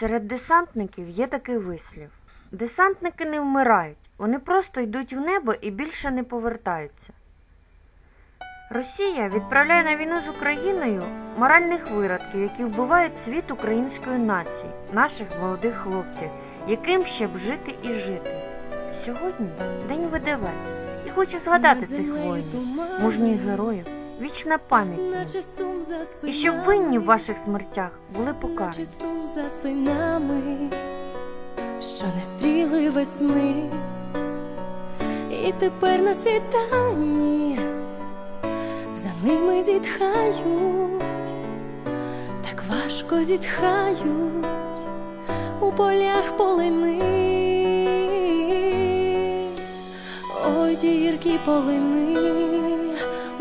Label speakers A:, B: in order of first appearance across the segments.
A: Серед десантників є такий вислів: десантники не вмирають, вони просто йдуть в небо і більше не повертаються. Росія відправляє на війну з Україною моральних виродків, які вбивають світ української нації, наших молодих хлопців, яким ще б жити і жити. Сьогодні день ВДВ, і хочу згадати цих воїнів, мужніх героїв, вічна пам'ять. І щоб винні в ваших смертях були покарані.
B: Наче сум за синами, що не стріли весни, і тепер на світанні за ними зітхають, так важко зітхають у полях полини. Ой, ті гіркі полини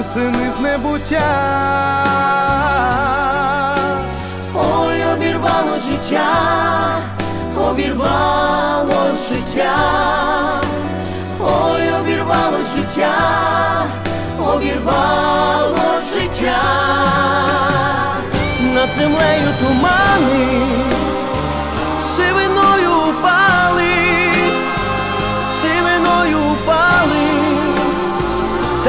C: ви сини з небуття.
B: Ой, обірвало життя, обірвало життя, ой, обірвало життя, обірвало життя.
C: Над землею тумани, сивиною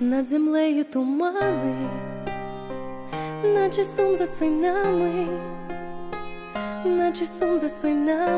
B: Над землею тумани, наче сум за синами, наче сум за синами.